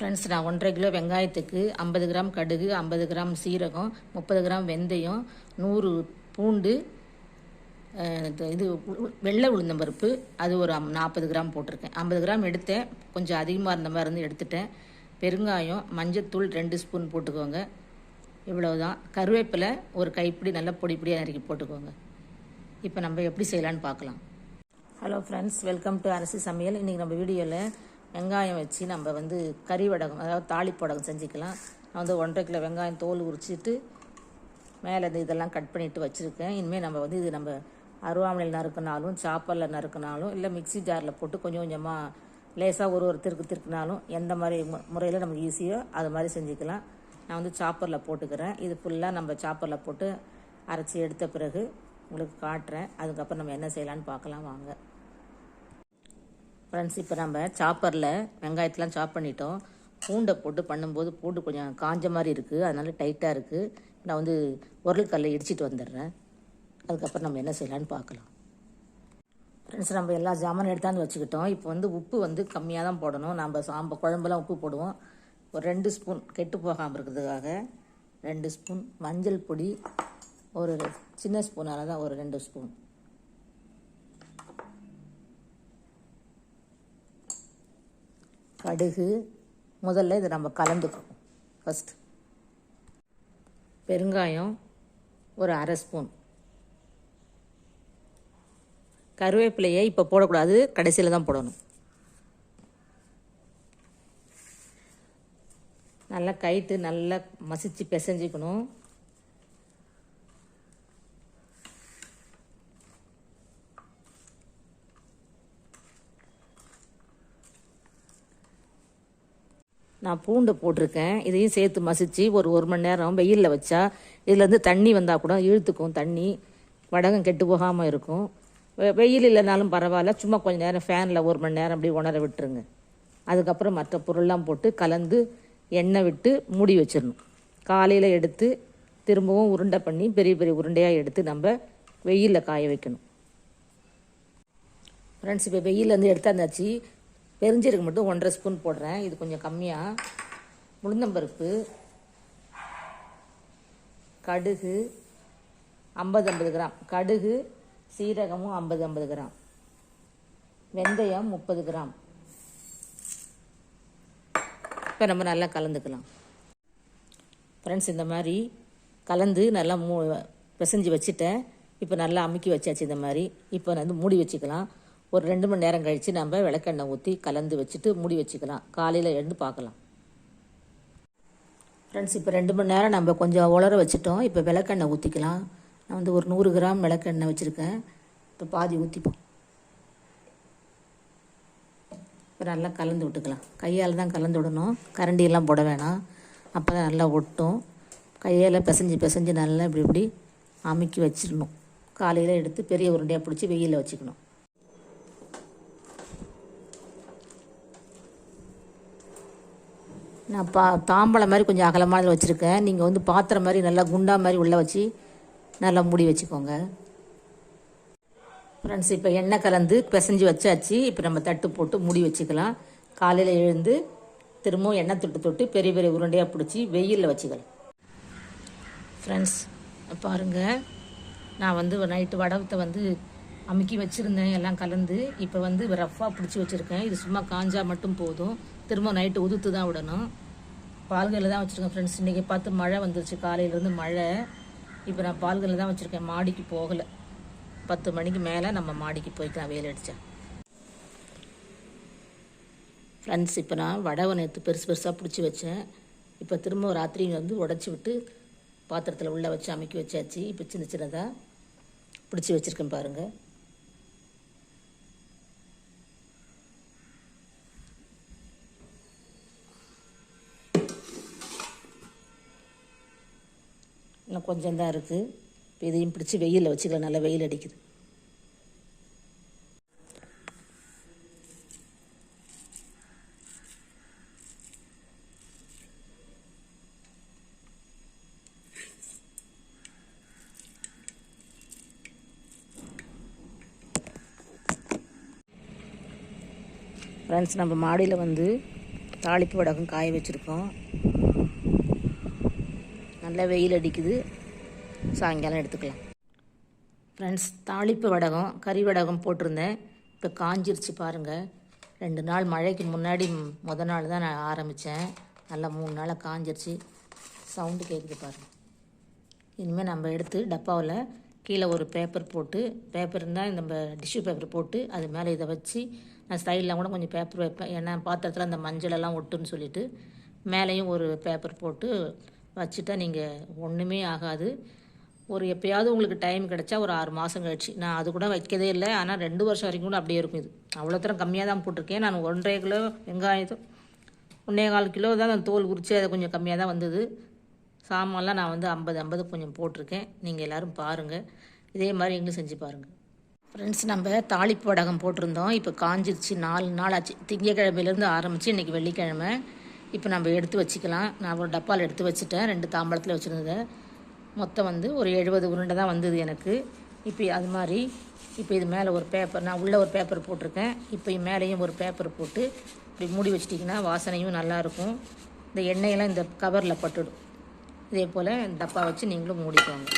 Friends நான் ஒன்றரை kilo வெங்காயத்துக்கு ஐம்பது கிராம் கடுகு ஐம்பது கிராம் சீரகம் முப்பது கிராம் வெந்தயம் நூறு பூண்டு இது வெள்ளை உளுந்தம்பருப்பு அது ஒரு நாற்பது கிராம் போட்டிருக்கேன். ஐம்பது கிராம் எடுத்தேன். கொஞ்சம் அதிகமாக இருந்த மாதிரி இருந்து எடுத்துட்டேன். பெருங்காயம் மஞ்சத்தூள் ரெண்டு ஸ்பூன் போட்டுக்கோங்க. இவ்வளவுதான். கருவேப்பிலை ஒரு கைப்பிடி நல்லா பொடி பொடியாக நறுக்கி போட்டுக்கோங்க. இப்போ நம்ம எப்படி செய்யலான்னு பார்க்கலாம். Hello friends welcome to Arasi Samayal இன்றைக்கி நம்ம வீடியோவில் வெங்காயம் வச்சு நம்ம வந்து கறி வடகம் அதாவது தாளிப்படகம் செஞ்சுக்கலாம். நான் வந்து ஒன்றரை கிலோ வெங்காயம் தோல் உரிச்சிட்டு மேலே இந்த இதெல்லாம் கட் பண்ணிட்டு வச்சுருக்கேன். இனிமேல் நம்ம வந்து இது நம்ம அருவாமனையில் நறுக்கினாலும் சாப்பரில் நறுக்கினாலும் இல்லை மிக்ஸி ஜாரில் போட்டு கொஞ்சம் கொஞ்சமாக லேசாக ஒரு ஒரு திருக்கு திருக்குனாலும் எந்த மாதிரி முறையில் நமக்கு ஈஸியோ அது மாதிரி செஞ்சுக்கலாம். நான் வந்து சாப்பரில் போட்டுக்கிறேன். இது ஃபுல்லாக நம்ம சாப்பரில் போட்டு அரைச்சி எடுத்த பிறகு உங்களுக்கு காட்டுறேன். அதுக்கப்புறம் நம்ம என்ன செய்யலான்னு பார்க்கலாம். வாங்க. ஃப்ரெண்ட்ஸ் இப்போ நம்ம சாப்பரில் வெங்காயத்தெலாம் சாப் பண்ணிட்டோம். பூண்டை போட்டு பண்ணும்போது பூண்டு கொஞ்சம் காஞ்ச மாதிரி இருக்குது அதனால் டைட்டாக இருக்குது நான் வந்து உரல் கல்லை இடிச்சிட்டு வந்துடுறேன். அதுக்கப்புறம் நம்ம என்ன செய்யலான்னு பார்க்கலாம். ஃப்ரெண்ட்ஸ் நம்ம எல்லா ஜாமானும் எடுத்தாந்து வச்சுக்கிட்டோம். இப்போ வந்து உப்பு வந்து கம்மியாக தான் போடணும். நம்ம சாம்ப குழம்புலாம் உப்பு போடுவோம். ஒரு ரெண்டு ஸ்பூன் கெட்டு போகாமல் இருக்கிறதுக்காக ரெண்டு ஸ்பூன் மஞ்சள் பொடி. ஒரு சின்ன ஸ்பூனால தான் ஒரு ரெண்டு ஸ்பூன். கடுகு முதல்ல இதை நம்ம கலந்துக்கணும். ஃபஸ்ட்டு பெருங்காயம் ஒரு அரை ஸ்பூன். கருவேப்பிலையை இப்போ போடக்கூடாது. கடைசியில் தான் போடணும். நல்லா கைட்டு நல்லா மசிச்சு பிசைஞ்சிக்கணும். நான் பூண்டு போட்டிருக்கேன். இதையும் சேர்த்து மசிச்சு ஒரு ஒரு மணி நேரம் வெயிலில் வச்சா இதுலேருந்து தண்ணி வந்தால் கூட இழுத்துக்கும் தண்ணி. வடகம் கெட்டு போகாமல் இருக்கும். வெயில் இல்லைனாலும் பரவாயில்ல. சும்மா கொஞ்சம் நேரம் ஃபேனில் ஒரு மணி நேரம் அப்படி உணர விட்டுருங்க. அதுக்கப்புறம் மற்ற பொருள்லாம் போட்டு கலந்து எண்ணெய் விட்டு மூடி வச்சிடணும். காலையில் எடுத்து திரும்பவும் உருண்டை பண்ணி பெரிய பெரிய உருண்டையாக எடுத்து நம்ம வெயிலில் காய வைக்கணும். ஃப்ரெண்ட்ஸ் இப்போ வெயிலேருந்து எடுத்தாந்தாச்சு பெருஞ்சீரகம் மட்டும் ஒன்றரை ஸ்பூன் போடுறேன். இது கொஞ்சம் கம்மியாக உளுந்தம்பருப்பு கடுகு ஐம்பது ஐம்பது கிராம். கடுகு சீரகமும் ஐம்பது ஐம்பது கிராம். வெந்தயம் முப்பது கிராம். இப்போ நம்ம நல்லா கலந்துக்கலாம். ஃப்ரெண்ட்ஸ் இந்த மாதிரி கலந்து நல்லா மூ பிசைஞ்சு வச்சுட்டேன். இப்போ நல்லா அமுக்கி வச்சாச்சு இந்த மாதிரி. இப்போ வந்து மூடி வச்சுக்கலாம். ஒரு ரெண்டு மணி நேரம் கழித்து நம்ம விளக்கெண்ணெய் ஊற்றி கலந்து வச்சுட்டு மூடி வச்சுக்கலாம். காலையில் எழுந்து பார்க்கலாம். ஃப்ரெண்ட்ஸ் இப்போ ரெண்டு மணி நேரம் நம்ம கொஞ்சம் உலர வச்சுட்டோம். இப்போ விளக்கெண்ணெய் ஊற்றிக்கலாம் நான் வந்து ஒரு நூறு கிராம் விளக்கெண்ணெய் வச்சுருக்கேன். இப்போ பாதி ஊற்றிப்போம் இப்போ நல்லா கலந்து விட்டுக்கலாம். கையால் தான் கலந்து விடணும். கரண்டியெல்லாம் போட வேணாம். அப்போ தான் நல்லா ஒட்டும். கையால் பிசைஞ்சு பிசைஞ்சு நல்லா இப்படி இப்படி அமுக்கி வச்சிடணும். காலையில் எடுத்து பெரிய உருண்டையாக பிடிச்சி வெயிலில் வச்சுக்கணும். நான் பா தாம்பளம் மாதிரி கொஞ்சம் அகலமாக வச்சுருக்கேன். நீங்கள் வந்து பாத்திரம் மாதிரி நல்லா குண்டா மாதிரி உள்ளே வச்சு நல்லா மூடி வச்சுக்கோங்க. ஃப்ரெண்ட்ஸ் இப்போ எண்ணெய் கலந்து பிசைஞ்சு வச்சாச்சு. இப்போ நம்ம தட்டு போட்டு மூடி வச்சுக்கலாம். காலையில் எழுந்து திரும்பவும் எண்ணெய் தொட்டு தொட்டு பெரிய பெரிய உருண்டையாக பிடிச்சி வெயிலில் வச்சுக்கலாம். ஃப்ரெண்ட்ஸ் பாருங்கள் நான் வந்து நைட்டு வடவத்தை வந்து அமுக்கி வச்சுருந்தேன். எல்லாம் கலந்து இப்போ வந்து ரஃப்பாக பிடிச்சி வச்சுருக்கேன். இது சும்மா காஞ்சா மட்டும் போதும். திரும்ப நைட்டு உதுத்து தான் விடணும். பால்களில் தான் வச்சுருக்கேன் ஃப்ரெண்ட்ஸ் இன்றைக்கி பார்த்து மழை வந்துருச்சு. காலையிலேருந்து மழை. இப்போ நான் பால்களில் தான் வச்சுருக்கேன். மாடிக்கு போகலை. பத்து மணிக்கு மேலே நம்ம மாடிக்கு போய்க்கலாம் வேலை அடித்தேன் ஃப்ரெண்ட்ஸ் இப்போ நான் வடவை நேற்று பெருசு பெருசாக பிடிச்சி வச்சேன். இப்போ திரும்ப ராத்திரி வந்து உடச்சி விட்டு பாத்திரத்தில் உள்ளே வச்சு அமைக்கி வச்சாச்சு. இப்போ சின்ன சின்னதாக பிடிச்சி வச்சுருக்கேன் பாருங்கள் இன்னும் கொஞ்சம் தான் இருக்குது இப்போ இதையும் பிடிச்சி வெயிலில் வச்சுக்கலாம். நல்லா வெயில் அடிக்குது. ஃப்ரெண்ட்ஸ் நம்ம மாடியில் வந்து தாளிப்பு வடகம் காய வச்சுருக்கோம். நல்லா வெயில் அடிக்குது. சாயங்காலம் எடுத்துக்கலாம். ஃப்ரெண்ட்ஸ் தாளிப்பு வடகம் கறி வடகம் போட்டிருந்தேன். இப்போ காஞ்சிருச்சு பாருங்கள் ரெண்டு நாள் மழைக்கு முன்னாடி முத நாள் தான் நான் ஆரம்பித்தேன் நல்லா மூணு நாளாக காஞ்சிருச்சு. சவுண்டு கேட்குது பாருங்கள் இனிமேல் நம்ம எடுத்து டப்பாவில் கீழே ஒரு பேப்பர் போட்டு பேப்பர் இருந்தால் நம்ம டிஷ்யூ பேப்பர் போட்டு அது மேலே இதை வச்சு நான் சைடில் கூட கொஞ்சம் பேப்பர் வைப்பேன். ஏன்னா பாத்திரத்தில் அந்த மஞ்சளெல்லாம் ஒட்டுன்னு சொல்லிட்டு மேலேயும் ஒரு பேப்பர் போட்டு வச்சுட்டா நீங்கள் ஒன்றுமே ஆகாது. ஒரு எப்பயாவது உங்களுக்கு டைம் கிடச்சா ஒரு ஆறு மாதம் கழிச்சு. நான் அது கூட வைக்கதே இல்லை. ஆனால் ரெண்டு வருஷம் வரைக்கும் கூட அப்படியே இருக்கும் இது. அவ்வளோ தரம் கம்மியாக தான் போட்டிருக்கேன். நான் ஒன்றரை கிலோ வெங்காயத்தோ ஒன்றே கால் கிலோ தான் நான் தோல் உரித்து அது கொஞ்சம் கம்மியாக தான் வந்தது. சாமான்லாம் நான் வந்து ஐம்பது ஐம்பது கொஞ்சம் போட்டிருக்கேன். நீங்கள் எல்லோரும் பாருங்கள் இதே மாதிரி எங்களும் செஞ்சு பாருங்கள் ஃப்ரெண்ட்ஸ் நம்ம தாளிப்பு வடகம் போட்டிருந்தோம். இப்போ காஞ்சிருச்சு. நாலு நாள் ஆச்சு. திங்கக்கிழமையிலேருந்து ஆரம்பித்து இன்றைக்கி வெள்ளிக்கிழமை. இப்போ நம்ம எடுத்து வச்சுக்கலாம். நான் ஒரு டப்பாவில் எடுத்து வச்சுட்டேன். ரெண்டு தாம்பளத்தில் வச்சுருந்ததை. மொத்தம் வந்து ஒரு எழுபது உருண்டை தான் வந்தது எனக்கு. இப்போ அது மாதிரி இப்போ இது மேலே ஒரு பேப்பர் நான் உள்ளே ஒரு பேப்பர் போட்டிருக்கேன். இப்போ மேலேயும் ஒரு பேப்பர் போட்டு இப்படி மூடி வச்சிட்டிங்கன்னா வாசனையும் நல்லாயிருக்கும் இந்த எண்ணெயெல்லாம் இந்த கவரில் பட்டுடும். இதே போல் டப்பா வச்சு நீங்களும் மூடிக்கோங்க.